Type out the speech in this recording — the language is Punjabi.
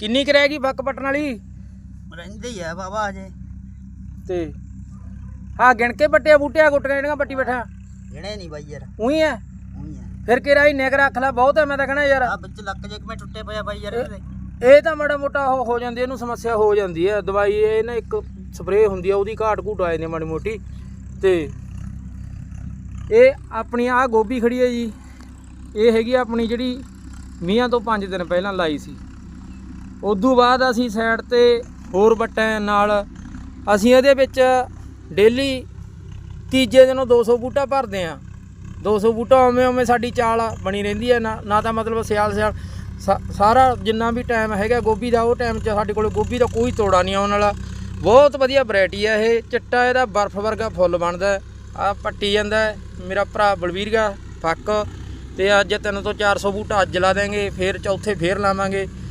ਕਿੰਨੀ ਕੁ ਰਹਿ ਗਈ ਬੱਕ ਪੱਟਣ ਵਾਲੀ? ਰਹਿੰਦੇ ਹੀ ਆ ਬਾਬਾ ਅਜੇ ਤੇ ਹਾਂ ਗਿਣ ਕੇ ਪੱਟਿਆ ਬੂਟਿਆ ਗੁੱਟੀਆਂ ਜਿਹੜੀਆਂ ਪੱਟੀ ਬੈਠਾ। ਜਿਹੜੇ ਨਹੀਂ ਬਾਈ ਯਾਰ। ਉਹੀ ਆ ਫਿਰ ਕਿਹੜਾ ਹੀ ਨਿਗ ਰੱਖ ਲੈ ਬਹੁਤ ਐ ਮੈਂ ਤਾਂ ਕਹਣਾ ਯਾਰ। ਆ ਵਿੱਚ ਲੱਕ ਜੇ ਕਿਵੇਂ ਟੁੱਟੇ ਪਿਆ ਬਾਈ ਯਾਰ ਇਹਦੇ। ਇਹ ਤਾਂ ਮਾੜਾ ਮੋਟਾ ਉਹ ਹੋ ਜਾਂਦੀ ਇਹਨੂੰ ਸਮੱਸਿਆ ਹੋ ਜਾਂਦੀ ਹੈ ਦਵਾਈ ਇਹ ਨਾ ਇੱਕ ਸਪਰੇਅ ਹੁੰਦੀ ਆ ਉਹਦੀ ਘਾਟ ਘੂਟ ਆ ਜਾਂਦੀ ਆ ਮਾੜੀ ਮੋਟੀ। ਤੇ ਇਹ ਆਪਣੀ ਆ ਗੋਭੀ ਖੜੀ ਹੈ ਜੀ। ਇਹ ਹੈਗੀ ਆ ਆਪਣੀ ਜਿਹੜੀ ਮੀਆਂ ਤੋਂ 5 ਦਿਨ ਪਹਿਲਾਂ ਲਾਈ ਸੀ। ਉਦੋਂ ਬਾਅਦ ਅਸੀਂ ਸਾਈਡ ਤੇ ਹੋਰ ਵੱਟਾਂ ਨਾਲ ਅਸੀਂ ਇਹਦੇ ਵਿੱਚ ਡੇਲੀ ਤੀਜੇ ਦਿਨੋਂ 200 ਬੂਟਾ ਭਰਦੇ ਆ 200 ਬੂਟਾ ਉਵੇਂ ਉਵੇਂ ਸਾਡੀ ਚਾਲ ਬਣੀ ਰਹਿੰਦੀ ਹੈ। ਨਾ ਨਾ ਤਾਂ ਮਤਲਬ ਸਿਆਲ ਸਿਆਲ ਸਾ- ਸਾਰਾ ਜਿੰਨਾ ਵੀ ਟਾਈਮ ਹੈਗਾ ਗੋਭੀ ਦਾ, ਉਹ ਟਾਈਮ 'ਚ ਸਾਡੇ ਕੋਲ ਗੋਭੀ ਦਾ ਕੋਈ ਤੋੜਾ ਨਹੀਂ ਆਉਣ ਵਾਲਾ। ਬਹੁਤ ਵਧੀਆ ਵੈਰਾਈਟੀ ਆ ਇਹ। ਚਿੱਟਾ ਇਹਦਾ ਬਰਫ਼ ਵਰਗਾ ਫੁੱਲ ਬਣਦਾ ਆ ਪੱਟੀ ਜਾਂਦਾ ਮੇਰਾ ਭਰਾ ਬਲਵੀਰਗਾ ਫੱਕ ਤੇ ਅੱਜ 3 ਤੋਂ 400 ਬੂਟਾ ਅੱਜ ਲਾ ਦੇਾਂਗੇ ਫਿਰ ਚੌਥੇ ਫੇਰ ਲਾਵਾਂਗੇ।